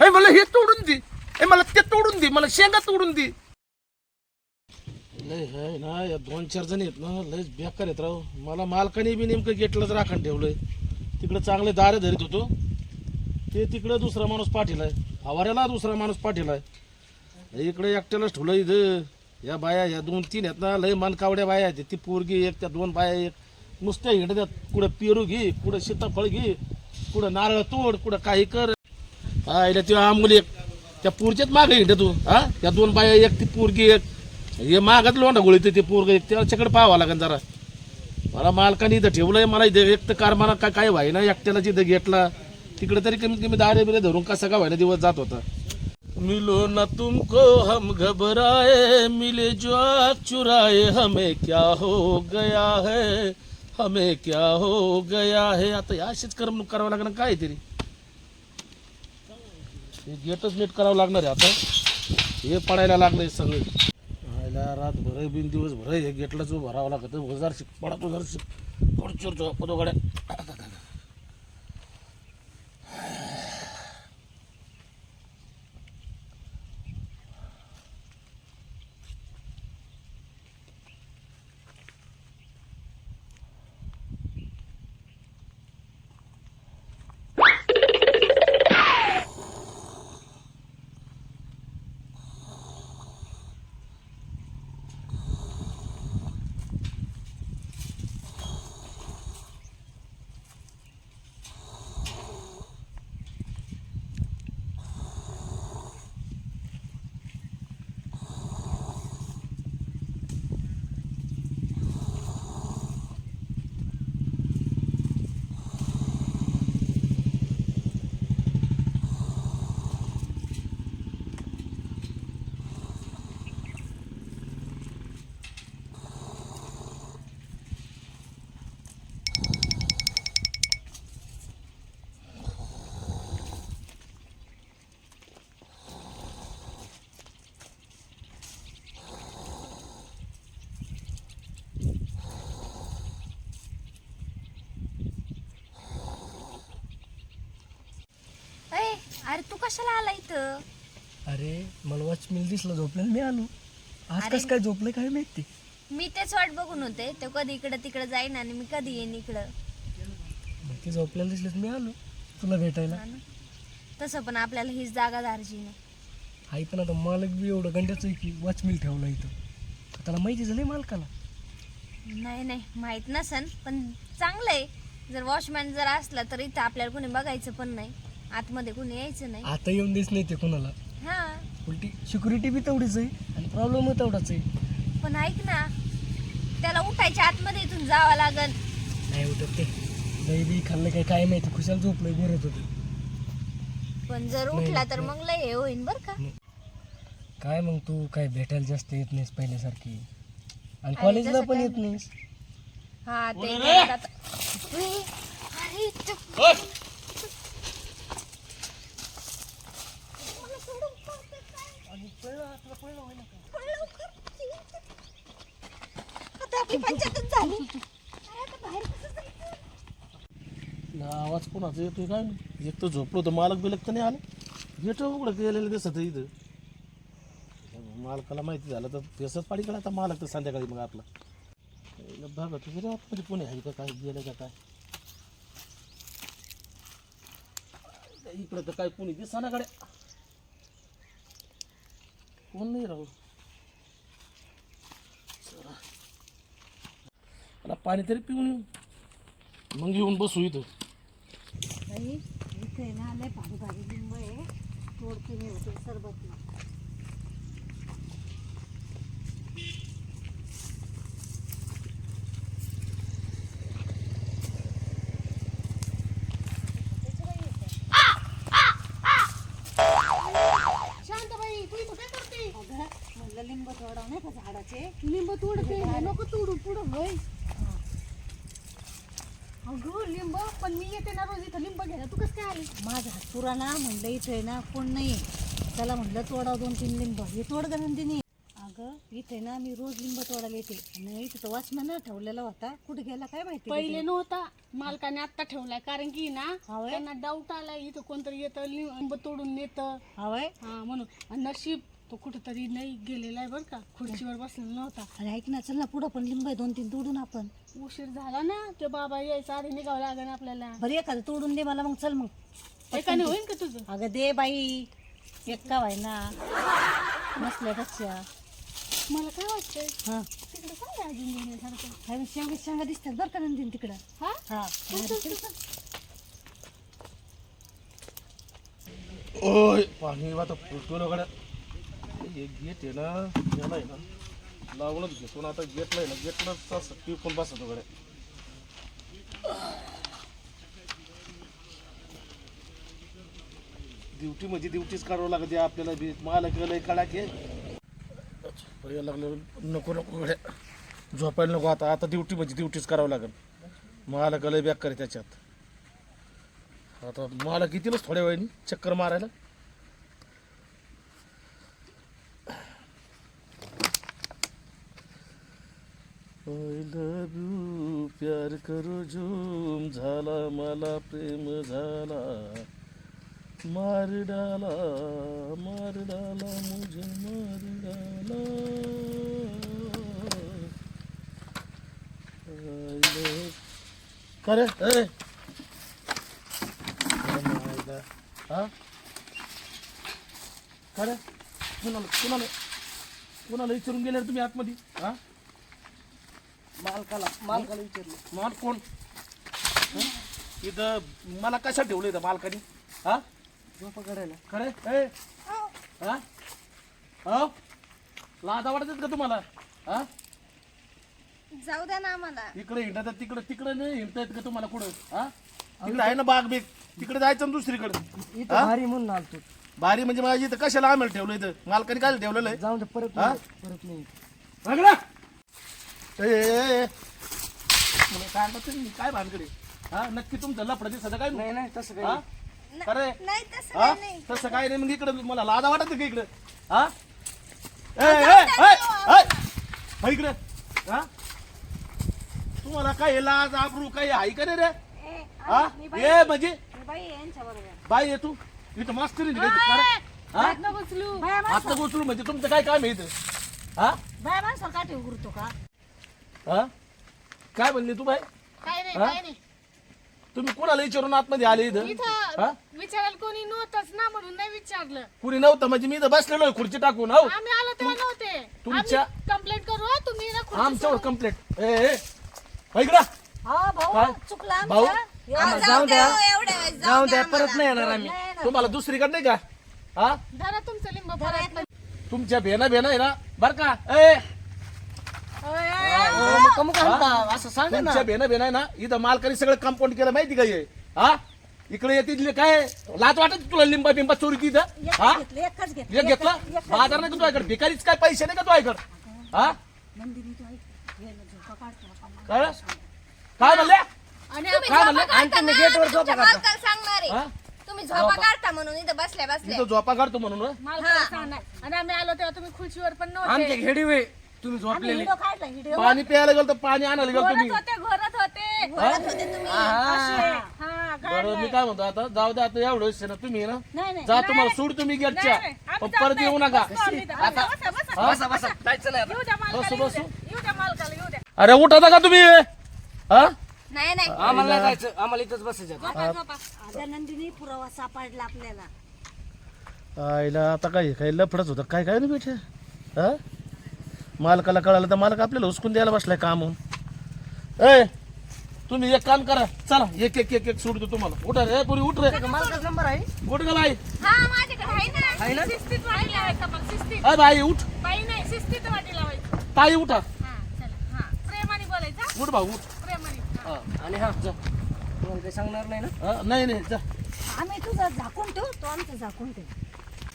हे? मला हे तोडून दे. हे मला ते तोडून दे. मला शेंगा तोडून दे. लय है ना या दोन चार जण आहेत ना लयच बेकार आहेत राव. मला मालकाने बी नेमकं गेटलाच राखण ठेवलंय. तिकडे चांगले दारे धरीत होतो. ते तिकडे दुसरा माणूस पाठीलाय फवाऱ्याला दुसरा माणूस पाठीलाय इकडे एकट्यालाच ठेवलं इथं. या बाया या दोन तीन आहेत ना लय मनकावड्या बाया आहेत. ती पोरगी एक त्या दोन बाया एक. नुसत्या हिंडत्यात. कुठं पेरू घे कुठं सीताफळ घे. कुठं नारळ तोड कुठं काही कर. पाहिलं ते मुली एक. त्या पोरच्याच मागे हिंड तू हा? त्या दोन बाया एक ती पोरगी एक. हे मागत लोंडा गोळी ते पोरग एक. त्याच्याकडे पाहावं लागेल जरा. मला मालकाने इथं ठेवलंय मला इथं एक तर कार मला काय काय व्हायना एकट्याला तिथं घेतला. तिकडे तरी कमीत कमी दारे बिरे धरून कसा का व्हायना दिवस जात होता. मिलो ना तुमको हम घबराए मिले जो चुराए हमें क्या हो गया है? हमें क्या हो गया है? आता या अशीच करमणूक करावं लागणार काय तरी? हे गेटच नीट करावं लागणार आहे आता. हे पडायला लागलंय सगळे. राहिला रात भर बिन दिवस भर हे गेटला जो भरावं लागत. हजार शिक पडा तो हजार शिक पडचोर जो पदो गाड्या अय अरे तू कशाला आला इथं? अरे मला वॉच मिल दिसलं झोपलेलं मी आलो. आज अरे. कसं काय झोपलं काय माहिती? मी तेच वाट बघून होते तो कधी इकडं तिकडं जाईन आणि मी कधी येईन इकडं. मग ते झोपलेलं दिसलं तर मी आलो. तुला भेटायला. हा ना? तसं पण आपल्याला हीच जागा धारची नाही आई पण आता मालक बी एवढं गंड्याचं आहे की वॉच मिल ठेवला इथं. त्याला माहिती झालं मालकाला. नाही नाही माहीत नसन पण चांगलं आहे जर वॉचमॅन जर असला तर इथं आपल्याला कोणी बघायचं पण नाही. आतमध्ये कोणी यायचं नाही. आता येऊन देत नाही ते कोणाला. हा. उलटी सिक्युरिटी बी तेवढीच आहे आणि प्रॉब्लेम तेवढाच आहे. पण ऐक ना त्याला उठायच्या आतमध्ये इथून जावं लागल. नाही उठत ते. दही बी खाल्लं काय काय माहिती खुशाल झोपलं बरत होते. पण जर नाही, उठला तर नाही. मग लय हे होईन बर का. काय मग तू काय भेटायला जास्त येत नाहीस पहिल्यासारखी? आणि अरे कॉलेजला तसं पण काय? येत नाहीस? हा ते? आता- उई, अरे मला सोडून पळतोय लवकर. आता आपली पंचायतच झाली अरे आता बाहेर कसं जायचं? ना आवाज कोणाचा येतोय काय नाही. एक तर झोपलो तर मालक बिलक तर नाही आलं गेट उघडं केलेलं दिसत आहे इथं मालकाला माहिती झालं तर तसंच पाडी करा आता मालक तर संध्याकाळी मग आपला पहिलं बघा तुझे रे आतमध्ये कोणी आहे का काय गेलं का काय इकडं तर काय कोणी दिसा ना गाड्या कोण नाही राहू चला. मला पाणी तरी पिऊन येऊ. मग येऊन बसू इथं. इथे ना लय पाणी भारी लिंब आहे. तोडते मी होते सरबत शांताबाई तू इथं काय करते अगं लिंब तोडाव नाही का झाडाचे? लिंब तोडते. नको तोडू पुढं होय. अगं लिंब पण मी येते ना रोज इथं लिंब घ्यायला. तू कसं काय आली माझा हात पुराणा म्हणलं इथे ना कोण नाही चला म्हणलं तोडाव दोन तीन लिंब. हे तोड गरंतीने अगं इथे ना मी रोज लिंब तोडायला येते. आणि इथे तो वॉचमॅन ठेवलेला होता. कुठे गेला काय माहिती पहिले नव्हता. मालकाने आता ठेवलाय. कारण की ना हा व्हय? त्यांना डाऊट आलाय इथं कोणतरी येतं लिंब तोडून नेतं. हवय? हा म्हणून. आणि नशीब तो कुठेतरी नाही गेलेला आहे बरं का. खुर्चीवर बसलेला नव्हता. अरे ऐक ना चल ना पुढं पण लिंब आहे दोन तीन तोडून आपण. उशीर झाला ना ते बाबा यायचा आधी निघावं लागेल आपल्याला. बरं एखादं तोडून दे मला मग चल मग. एकाने होईल का तुझं? अगं दे बाई एक का ना नसल्यापेक्षा मला काय वाटतंय? हा. तिकडे काय आहे अजून घेण्यासारखं काय शेंगा शेंगा दिसतात बरं का नंदीन तिकडं. हा? हा पाणी आता फुटतो गड्या हे गेट आहे ना याला आहे ना लावूनच घेतो. ना आता गेटला आहे ना गेटलाच असं टिपून बसतो गड्या. ड्युटी म्हणजे ड्युटीच करावं लागते आपल्याला बी. मला गेलं कडा के लागलं नको नको गड्या. झोपायला नको आता. आता ड्युटी म्हणजे ड्युटीच करावं लागेल. मला गलय बॅक करे त्याच्यात. आता मला कितीलाच थोड्या वेळाने चक्कर मारायला. आय लव यू प्यार करो झूम झाला मला प्रेम झाला. मार डाला मार डाला मुझे मार डाला. आय लव का रे हा? का रे? कुणाला कुणाला कुणाला विचारून गेल्यावर तुम्ही आतमध्ये? हा? मालकाला मालकाला विचारलं. माल कोण? हं? इथं मला कशा ठेवलं इथं मालकानी? हा? झोपा काढायला. खरे ए! हा? हो? लादा वाटतात का तुम्हाला? हा? जाऊ द्या ना आम्हाला. इकडे हिंडतात तिकडे तिकडे नाही हिंडता येत का तुम्हाला कुठं? हा? तिकडे आहे ना बाग बीग. तिकडे जायचं ना दुसरीकडे. इथं भारी म्हणून आलतो. भारी म्हणजे माझी इथं कशाला आम्हाला ठेवलं इथं? मालकाने काय ठेवलेलं आहे? जाऊन दे परत? नाही, परत नाही. रगडा! ए, काय? काय भानकडे हा नक्की तुमचं लफडं दिसत काय? नाही नाही तसं काही हा? नाही. अरे नाही तसं हा? काही नाही. तसं काय नाही मग इकडे मला लादा वाटत का इकडे? हा? ए, ए, ए, ए. हा, इकडे हा? तुम्हाला काय लाज आबरू काय आहे का रे रे? हा? ए म्हणजे? बाई यांच्या बरोबर बाई ये तू? इथं मास्तर हा? नको उचलू आता गोचलू म्हणजे तुमचं काय काम आहे इथं? हा? बाय माणसाला का ठेव का? हा? काय म्हणली तू बाई? काय नाही हा? काय नाही. तुम्ही कोणाला विचारून आतमध्ये आले इथं? हा? इथं विचारायला कोणी नव्हतंच ना म्हणून नाही विचारलं. कुणी नव्हतं? म्हणजे मी इथं बसलेलो आहे खुर्ची टाकून हो. आम्ही आलो तेव्हा नव्हते. तुमच्या- कंप्लेंट करू हं, तुम्ही ना खुर्ची आमच्यावर कंप्लेंट ए ए हो इकडं. हा काय? भाऊ चुकला भाऊ आम्हाला जाऊ द्या. हो, जाऊ द्या परत नाही येणार आम्ही. तुम्हाला दुसरीकडे नाही का? हा? धरा तुमचं लिंब तुमच्या भेना भेना आहे ना? बर का? ए मग कमू का? असं सांगा ना. तुमच्या भेना भेना आहे ना इथं मालकाने सगळं कंपाऊंड केलं माहिती का हे? हा? इकडे येते काय? लाज वाटत तुला लिंबा बिंबा चोरी तिथं हा? एकच घेतलं एकच घेतलं एक घेतला? बाजार नाही का तुझ्याकडे? भिकारीच काय पैसे नाही का तुझ्याकडे? हा? नंदिनी तू ऐक हे ना झोपा काढतो का? काय? काय म्हणले? आणि तुम्ही काय झोपा म्हणले? काढता आणि तुम्ही ना, गेटवर मी झोपा तुमच्या काढता. मालकाला सांगणार हा? आहे तुम्ही झोपा काढता म्हणून इथं बसल्या बसल्या. इथं झोपा काढतो म्हणून सांगणार. आणि आम्ही आलो तेव्हा तुम्ही खुर्चीवर पण आमच्या नव्हते घेडी वे तुम्ही आम्ही झोपलेले काढला पाणी प्यायला गेलो तर पाणी आणायला गेलो तुम्ही. घोरत होते घोरत होते. बोलत होते तुम्ही. हा. हा. बरं मी काय म्हणतो आता? जाऊ द्या आता एवढं ना तुम्ही ना? नाही नाही. जा तुम्हाला सूड तुम्ही गेटच्या. नाही, पण परत. येऊ नका. बसतो आम्ही इथं. बसा, बसा, बसा. हा? बसा बसा जायचं नाही आता. येऊ द्या मालकाला बसू, येऊ बसू. द्या. येऊ द्या मालकाला येऊ द्या. अरे उठा का तुम्ही? हा? नाही नाही. आम्हाला नाही जायचं. आम्हाला इथंच बसायचं आता. झोपा झोपा. आता नंदिनी पुरावा सापडला आपल्याला. आईला आता काय काय लफडच होतं. काय काय नाही बेटे? हा? मालकाला कळालं तर मालक आपल्याला हुसकून द्यायला बसलाय काम. होऊन ए तुम्ही एक काम करा. चला एक एक एक एक सोडतो तुम्हाला. उठा रे पुरी उठ रे. मालकाचा नंबर आहे. उठ गेला आई. हा माझ्याकडे आहे ना. आहे ना? शिस्तीत वाटी लावायचं पण शिस्तीत. अय बाई उठ. बाई नाही शिस्तीत वाटी लावायचं ताई उठा. हा चला. हा. प्रेमाने बोलायचं हा? उठ भाऊ उठ. प्रेमाने. हा. हा, आणि हा जा. तुम्हाला काही सांगणार नाही ना? हा, नाही नाही जा. आम्ही तुझं झाकून ठेवू तो आमचं झाकून ठेव.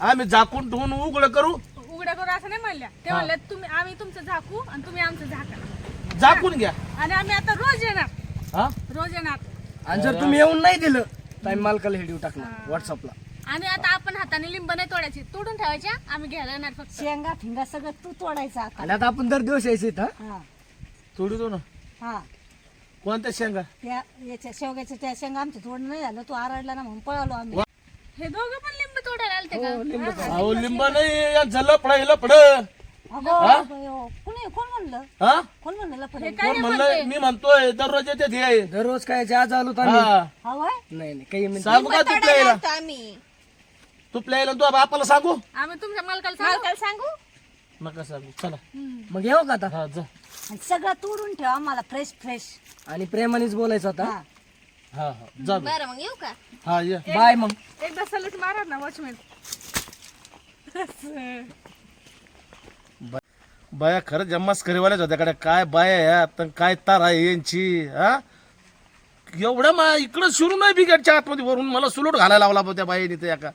आम्ही झाकून ठेवून उघड करू. उघड्या करू असं नाही म्हणल्या. ते म्हणल्या तुम्ही आम्ही तुमचं झाकू आणि तुम्ही आमचं झाका. झाकून घ्या. आणि आम्ही आता रोज येणार. हा? रोज येणार. आणि जर तुम्ही येऊन नाही दिलं तर आम्ही मालकाला व्हिडिओ टाकणार व्हॉट्सअपला आणि आता आपण हाताने लिंब नाही तोडायची. तोडून ठेवायच्या आम्ही घ्यायला येणार फक्त. शेंगा फिंगा सगळं तू तोडायचं आता. आणि आता आपण दर दिवस यायचं इथं हा? तोडी दो ना. हा. कोणत्या शेंगा? त्या याच्या शेवग्याच्या त्या शेंगा आमच्या तोडणं नाही झालं. तू आरडला ना म्हणून पळालो आम्ही. हे दोघं पण लिंब तोडायला आलते हो, अहो लिंब नाही यांचं अगो कोणी कोण म्हणलं? हा? कोण म्हणलं कोण मी म्हणतोय दररोज येते ते आहे. दररोज काय आज आलो तर हा. हवाय नाही नाही काही सांगू का तुपल्या तोडायला यायला आलतो आम्ही. तुपल्या यायला तू बापाला सांगू? आम्ही तुमच्या मालकाला सांगू? मालकाला सांगू? नका सांगू चला. मग येऊ का आता? हा जा. आणि सगळं तोडून ठेव आम्हाला फ्रेश फ्रेश आणि प्रेमानेच बोलायचं आता? हा हा. जा बे. बरं मग येऊ का? हा ये. बाय मग. एकदा सलट मारा ना वॉचमॅन बाया खरं जम्मास करीवाल्याच होत्या कडे. काय बाया या? तर काय तार आहे यांची हा? एवढं मा इकडं सुरू नाही बिगडच्या आतमध्ये वरून. मला सुलूट घालायला लावला बा त्या बाईने त्या का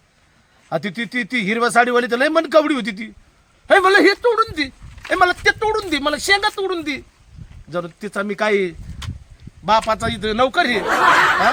हा ती ती ती ती हिरव्या साडीवाली तर लय मन कवडी होती ती. हे मला हे तोडून दे. हे मला ते तोडून दे. मला शेंगा तोडून दे. जर तिचा मी काही बापाचा इथं नोकर आहे हा?